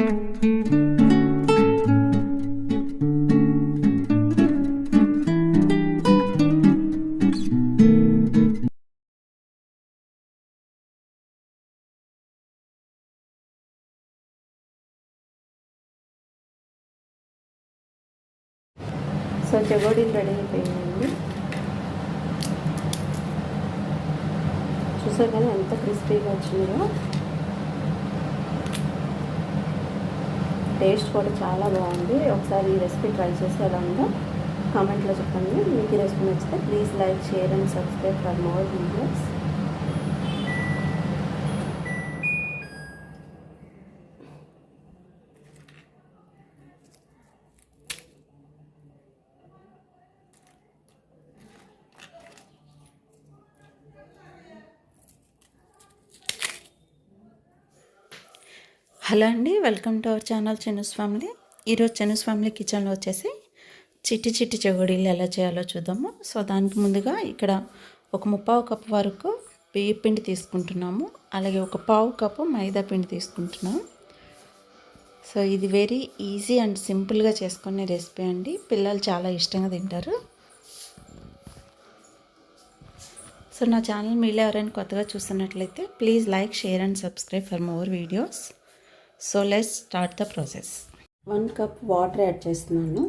So చెగోడీలు ready అయిపోయిందండి. చూసారు కదా ఎంత క్రిస్పీగా వచ్చిందో. టేస్ట్ కూడా చాలా బాగుంది. ఒకసారి ఈ రెసిపీ ట్రై చేసి ఎలా ఉందో కామెంట్లో చెప్పండి. మీకు ఈ రెసిపీ నచ్చితే please like share and subscribe for more videos. Hello అండి welcome to our channel Chennu's family. ఈరోజు చెన్నూస్ ఫ్యామిలీ కిచెన్లో వచ్చేసి చిట్టి చిట్టి చెగుడీలు ఎలా చేయాలో చూద్దాము. సో దానికి ముందుగా ఇక్కడ ఒక ముప్పావు కప్పు వరకు బియ్య పిండి తీసుకుంటున్నాము. అలాగే ఒక పావు కప్పు మైదా పిండి తీసుకుంటున్నాము. సో ఇది వెరీ ఈజీ అండ్ సింపుల్గా చేసుకునే రెసిపీ అండి. పిల్లలు చాలా ఇష్టంగా తింటారు. సో నా ఛానల్ మీలో ఎవరైనా కొత్తగా చూస్తున్నట్లయితే please like share and subscribe for more videos. So let's start the process one cup water add చేస్తున్నాను.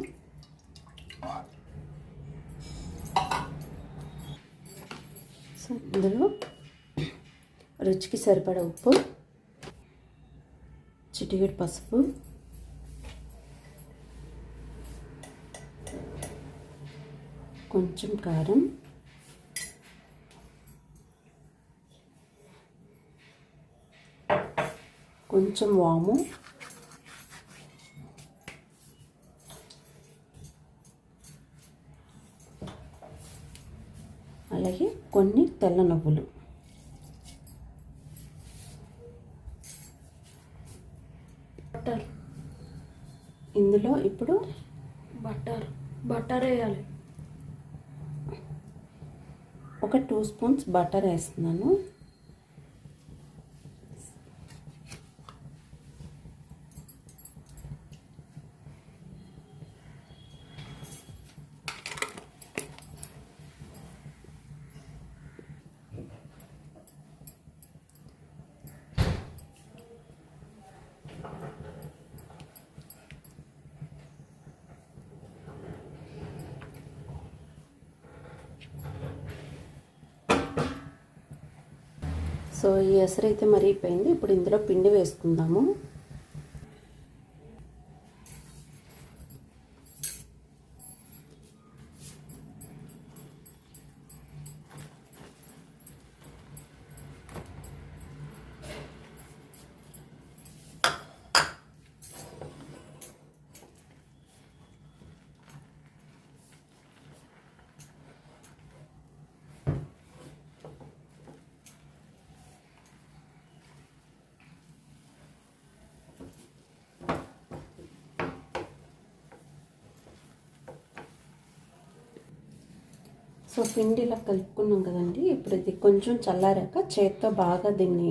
సో ఇందులో రుచికి సరిపడా ఉప్పు చిటికెడు పసుపు కొంచెం కారం కొంచెం వాము. అలాగే కొన్ని తెల్ల నువ్వులు. బటర్ ఇందులో ఇప్పుడు బటర్ బటర్ వేయాలి. ఒక టూ స్పూన్స్ బటర్ వేస్తున్నాను. సో ఈ ఎసరైతే మరిగిపోయింది ఇప్పుడు ఇందులో పిండి వేసుకుందాము. సో పిండి ఇలా కలుపుకున్నాం కదండి. ఇప్పుడు ఇది కొంచెం చల్లారాక చేత్తో బాగా దీన్ని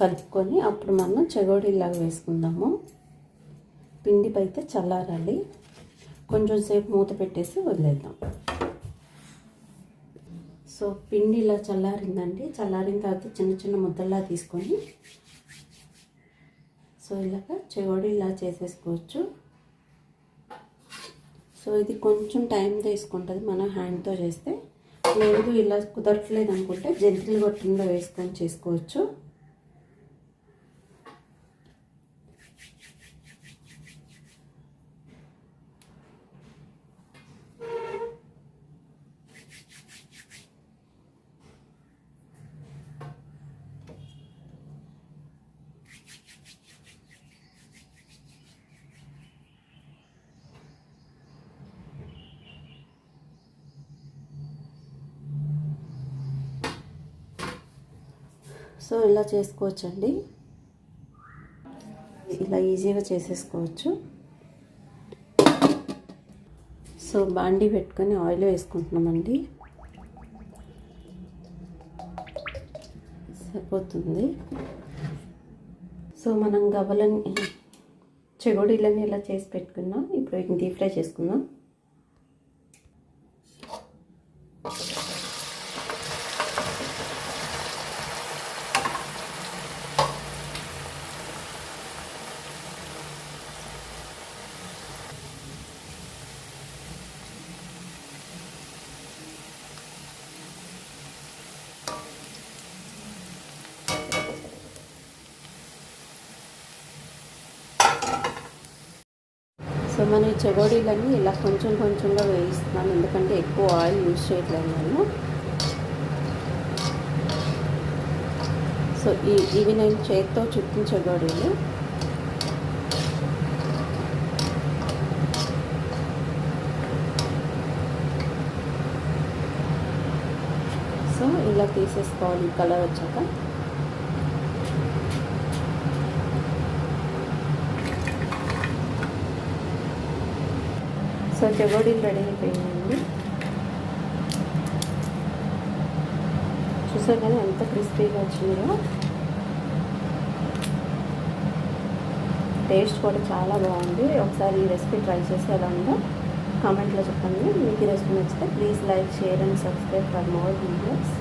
కలుపుకొని అప్పుడు మనం చెగోడీలాగా వేసుకుందాము. పిండి అయితే చల్లారాలి. కొంచెం సేపు మూత పెట్టేసి వదిలేద్దాం. సో పిండి ఇలా చల్లారిందండి. చల్లారిన తర్వాత చిన్న చిన్న ముద్దల్లా తీసుకొని సో ఇలాగ చెగోడి ఇలా చేసేసుకోవచ్చు. సో ఇది కొంచెం టైం తీసుకుంటుంది మనం హ్యాండ్తో చేస్తే. లేదు ఇలా కుదరట్లేదు అనుకుంటే జంతిల్ గొట్టంలో వేసుకొని చేసుకోవచ్చు. సో ఇలా చేసుకోవచ్చండి. ఇలా ఈజీగా చేసేసుకోవచ్చు. సో బాండీ పెట్టుకొని ఆయిల్ వేసుకుంటున్నామండి. సరిపోతుంది. సో మనం గవ్వలని చెగోడీలన్నీ ఇలా చేసి పెట్టుకున్నాం. ఇప్పుడు వీటిని డీప్ ఫ్రై చేసుకుందాం. సో మన ఈ చెగోడీలన్నీ ఇలా కొంచెం కొంచెంగా వేయిస్తున్నాను ఎందుకంటే ఎక్కువ ఆయిల్ యూజ్ చేయట్లేదు నేను సో ఈ ఇవి నేను చేత్తో చుట్టిన చెగోడీలు. సో ఇలా తీసేసుకోవాలి. కలర్ వచ్చాక. సో చెగోడీలు రెడీ అయిపోయిందండి చూసారు కదా ఎంత క్రిస్పీగా వచ్చిందో టేస్ట్ కూడా చాలా బాగుంది. ఒకసారి ఈ రెసిపీ ట్రై చేసి ఎలా ఉందో కామెంట్లో చెప్పండి. మీకు ఈ రెసిపీ నచ్చితే please like share and subscribe for more videos